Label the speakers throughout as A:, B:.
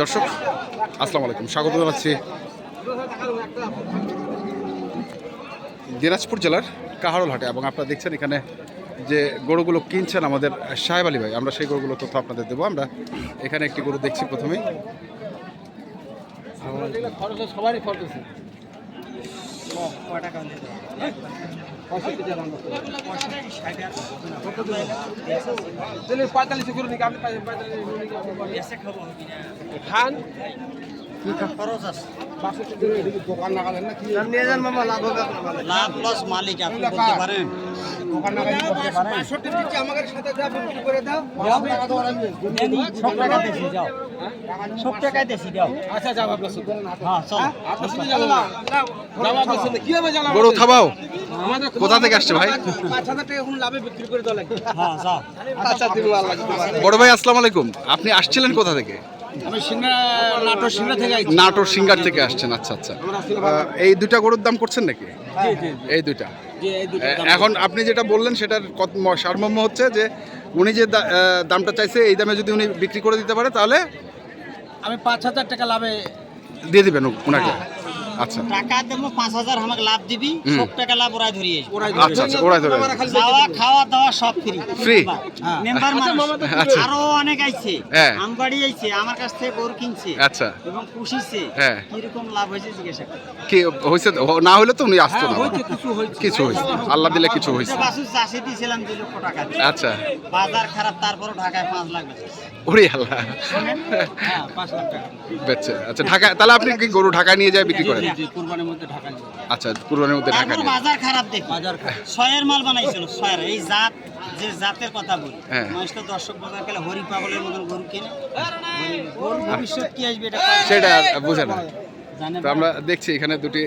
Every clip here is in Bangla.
A: দর্শক, আসসালামু আলাইকুম। স্বাগত জানাচ্ছি দিনাজপুর জেলার কাহারল হাটে এবং আপনারা দেখছেন এখানে যে গরুগুলো কিনছেন আমাদের সাহেব আলী ভাই। আমরা সেই গরুগুলো তথ্য আপনাদের দেবো। আমরা এখানে একটি গরু দেখছি প্রথমেই।
B: পঁয়তাল্লিশ করে নিকে আপনি পঁয়তাল্লিশ খান লাভ
C: লস মালিক আপনি বলতে পারেন। সব টাকায় দেশি দাও
B: আচ্ছা যাও আপনার
C: হ্যাঁ
A: গরু থামাও। কোথা থেকে আসছে ভাই? বড় ভাই আসসালামু আলাইকুম। আপনি আসছিলেন কোথা থেকে?
B: নাটোর
A: সিঙ্গার থেকে আসছেন। আচ্ছা আচ্ছা। এই দুইটা গরুর দাম করছেন নাকি? এই
B: দুটো
A: এখন আপনি যেটা বললেন সেটার সারমর্ম হচ্ছে যে উনি যে দামটা চাইছে এই দামে যদি উনি বিক্রি করে দিতে পারে তাহলে
B: আমি পাঁচ হাজার টাকা লাভে
A: দিয়ে দেবেন ওনাকে আচ্ছা।
C: টাকা দেবো পাঁচ হাজার আমাকে লাভ দিবি সব টাকা লাভ ওরাই ধরিয়ে
B: ওরাই
A: আচ্ছা আচ্ছা ওরাই ধরে
C: যাওয়া খাওয়া দাওয়া সব ফ্রি
A: Free?
C: মেম্বার
B: মামা তো
A: আচ্ছা।
C: আরও অনেক আইছে।
A: হ্যাঁ।
C: আমবাড়ি আইছে আমার কাছ থেকে গরু কিনছে।
A: আচ্ছা।
C: এবং পুষিছে।
A: হ্যাঁ।
C: কীরকম লাভ হয়েছে জিজ্ঞাসা
A: কি হয়েছে না হলে তো উনি আসতো না।
B: হয়েছে কিছু হয়েছে।
A: কিছু হয়েছে। আল্লাহ দিলে কিছু হয়েছে।
C: বাছুর চাষে দিয়েছিলাম দুই লক্ষ টাকা।
A: আচ্ছা।
C: বাজার খারাপ তারপরও ঢাকায় পাঁচ লাখ।
A: ওরে আল্লাহ।
B: হ্যাঁ পাঁচ লাখ টাকা।
A: আচ্ছা ঢাকা তাহলে আপনি কি গরু ঢাকায় নিয়ে যায় বিক্রি করেন?
B: কুরবানির মধ্যে ঢাকা
A: আচ্ছা কুরবানির মধ্যে ঢাকা
C: বাজার খারাপ দেখি।
B: বাজার খারাপ।
C: ছয়ের মাল বানাইছিল ছয়ের। এই জাত যে জাতের কথা বলি
A: হ্যাঁ।
C: মানুষ তো দর্শক বাজার গেলে হরি পাগলের মতন গরু কিনে। গরু ভবিষ্যৎ কি আসবে এটা
A: সেটা বুঝে না। তো আমরা দেখছি এখানে দুটি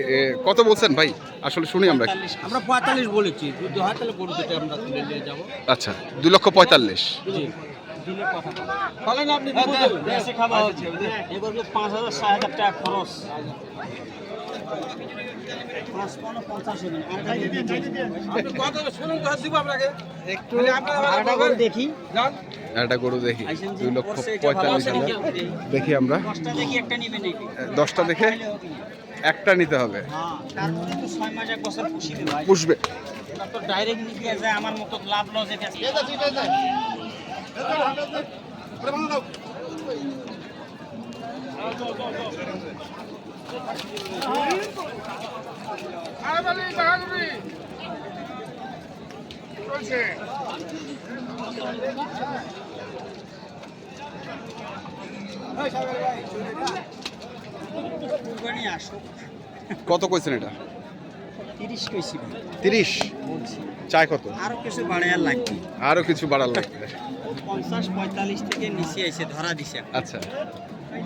A: কত বলছেন ভাই? আসলে শুনি আমরা।
C: পঁয়তাল্লিশ
B: আমরা পঁয়তাল্লিশ বলেছি। দু হাত তাহলে গরু দুটো আমরা তুলে নিয়ে যাব।
A: আচ্ছা দু লক্ষ পঁয়তাল্লিশ।
B: জি।
C: কথা
B: বলেন আপনি
C: তো পাঁচ হাজার ছয় হাজার টাকা খরচ। দেখি।
A: একটা গরু দেখি। দুই লক্ষ
C: করছে এটা ভালো
A: পঁয়তাল্লিশ হাজার।
C: দেখি।
A: দেখি আমরা।
C: দশটা দেখি একটা
A: নিতে হবে।
C: হ্যাঁ, তারপরে তো ছয় মাস এক বছর পুষিবে ভাই।
A: পুষবে।
C: এটা তো direct নিতে যায়, আমার মতো লাভ loss এটা।
A: কত কইছেন এটা?
C: 30 কইছি
A: তিরিশ?
C: বলছি।
A: চায় কত?
C: আরও কিছু বাড়াইয়ার লাগবে।
A: আরও কিছু বাড়ার লাগবে।
C: পঞ্চাশ পঁয়তাল্লিশ থেকে নিচে আইছে ধরা দিছে।
A: আচ্ছা।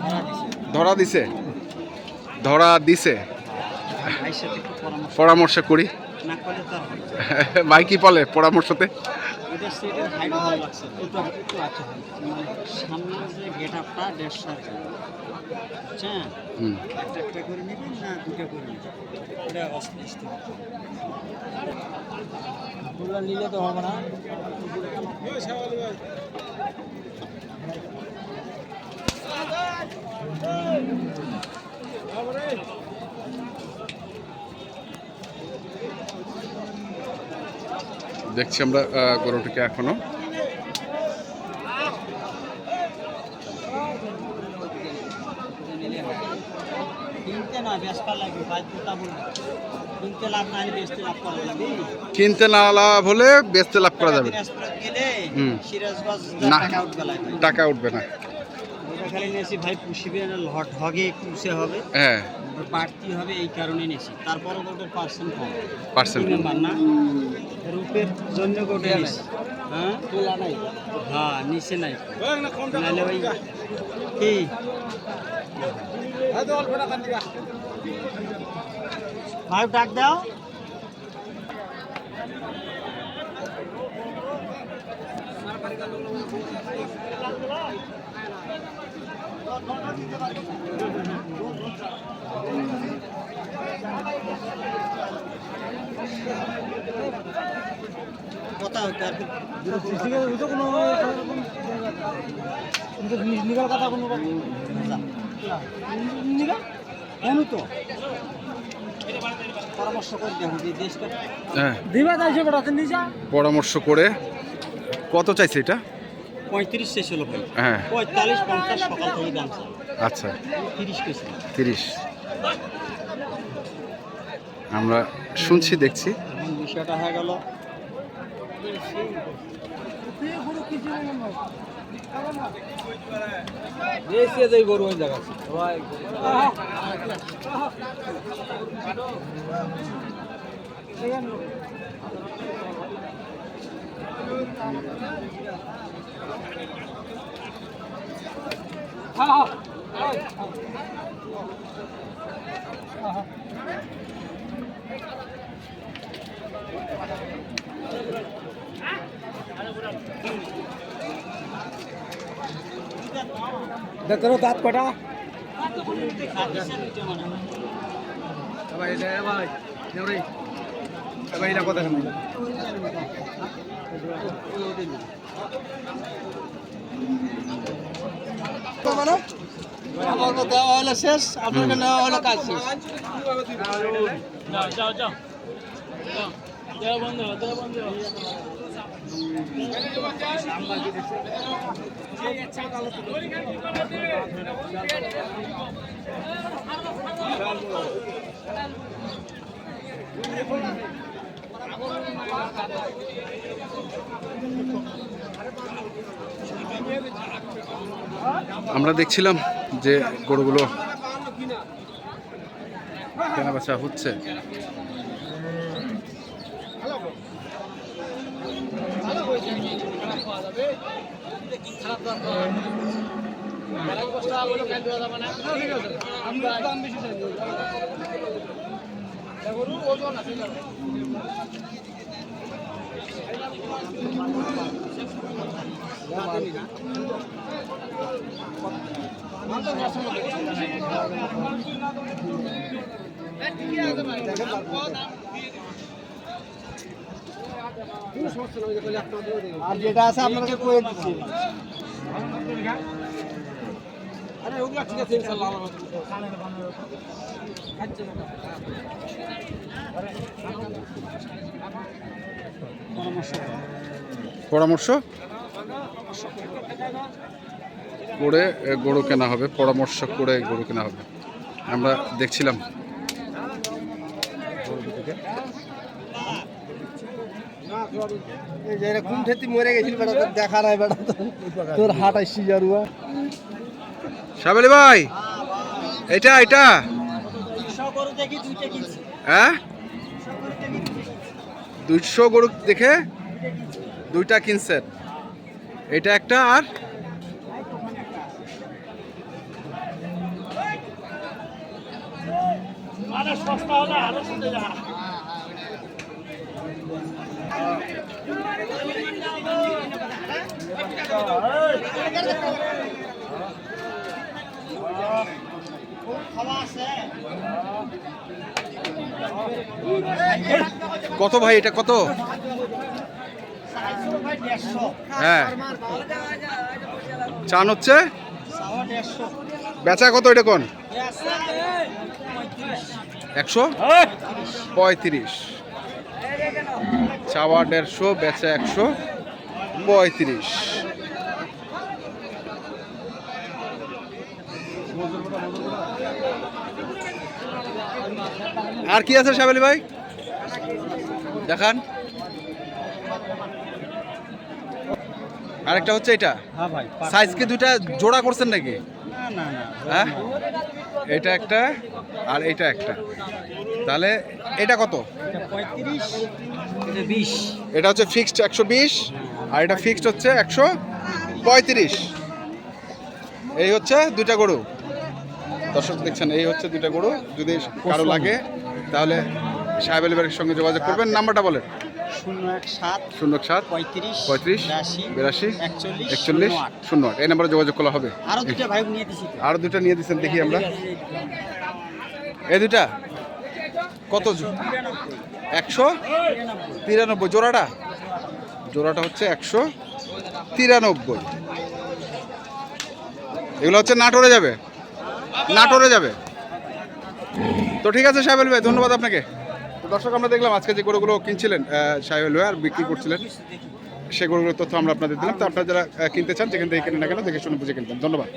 C: ধরা দিছে।
A: ধরা দিছে? ধরা দিছে।
C: পরামর্শ
A: করি। ভাই কি বলে পরামর্শতে?
C: নিলে
A: দেখছি আমরা গরুটিকে এখনও।
C: কিনতে না লাভ হলে বেচতে লাভ করা যাবে। টাকা উঠবে
A: না।
C: খালি নিয়েছি ভাই পুষিবে না লট হগে কুসে হবে।
A: হ্যাঁ।
C: বাড়তি হবে এই কারণে নিয়েছি তারপরে ওটার পার্সেন্ট কম।
A: পার্সেন্ট
C: না? রূপের জন্য গোটে নিয়েছি। হ্যাঁ?
B: তোলা নাই।
C: হ্যাঁ নিচে নাই। নাহলে ওই কি? ভাই ডাক দাও। কথা হইতে আর কি। নিগাল কথা কোনো নিগাল কেন তো
A: হ্যাঁ পরামর্শ করে। কত চাইছে এটা?
C: পঁয়ত্রিশ শেষ হলো ভাই।
A: হ্যাঁ।
C: পঁয়তাল্লিশ পঞ্চাশ সকাল থেকে দাম
A: আচ্ছা।
C: তিরিশ কেজি।
A: তিরিশ। আমরা শুনছি দেখছি।
C: বিষয়টা হয়ে গেল। গরু ওই জায়গা দেখো দাঁত কটা।
B: ভাই ভাই ভাই এটা কথা
C: আমার দেওয়া হলো শেষ আপনাকে নেওয়া হলো কাজ শেষ
A: আমরা দেখছিলাম যে গরুগুলো কেনা বেচা হচ্ছে।
C: আর যেটা আছে আপনাকে কয়ে দিচ্ছি
B: আরে ওগুলা ঠিক আছে ইনশাআল্লাহ
A: পরামর্শ? করে গরু কেনা হবে পরামর্শ করে গরু কেনা হবে। আমরা দেখছিলাম।
B: এই যে ঘুম ঠেতি মরে গেছিল তোর দেখা নাই বেটা তোর হাট আসছি জারুয়া
A: সাবেলি ভাই এটা এটা হ্যাঁ? দুইশো গরু দেখে দুইটা কিনছেন। এটা একটা আর কত ভাই এটা কত? হ্যাঁ। চান হচ্ছে? বেচা কত এটা কোন? একশো? পঁয়ত্রিশ। চাওয়া দেড়শো, বেচা একশো, পঁয়ত্রিশ। আর কি আছে সাবেলি ভাই? দেখান। আরেকটা হচ্ছে এটা?
C: হ্যাঁ ভাই
A: সাইজ কি দুইটা জোড়া করছেন নাকি?
C: না না না
A: হ্যাঁ? এটা একটা আর এটা একটা। তাহলে এটা কত?
C: এটা
A: হচ্ছে ফিক্সড একশো বিশ আর এটা ফিক্সড হচ্ছে একশো পঁয়ত্রিশ। এই হচ্ছে দুইটা গরু। দর্শক দেখছেন এই হচ্ছে দুইটা গরু। যদি কারও লাগে তাহলে সাহেব আলিবারের সঙ্গে যোগাযোগ করবেন। নাম্বারটা বলেন।
C: শূন্য এক সাত
A: শূন্য সাত
C: পঁয়ত্রিশ
A: পঁয়ত্রিশ
C: বিরাশি একচল্লিশ শূন্য আট।
A: এই নাম্বারে যোগাযোগ করা হবে।
C: আরও দুটা ভাই নিয়ে দিছি
A: আরও দুটো নিয়ে দিচ্ছেন দেখি আমরা। এই দুটা কত একশো? তিরানব্বই। জোড়াটা? জোড়াটা হচ্ছে একশো তিরানব্বই। এগুলো হচ্ছে নাটোরে যাবে? নাটোরে যাবে। তো ঠিক আছে সাহেব ভাই ধন্যবাদ আপনাকে। তো দর্শক আমরা দেখলাম আজকে যে গরুগুলো কিনছিলেন সাহেব ভাই আর বিক্রি করছিলেন সে গরুগুলোর তথ্য আমরা আপনাদের দিলাম। তো আপনারা যারা কিনতে চান যেখান থেকে কিনে না কেন দেখে শুনে বুঝে কিনবেন। ধন্যবাদ।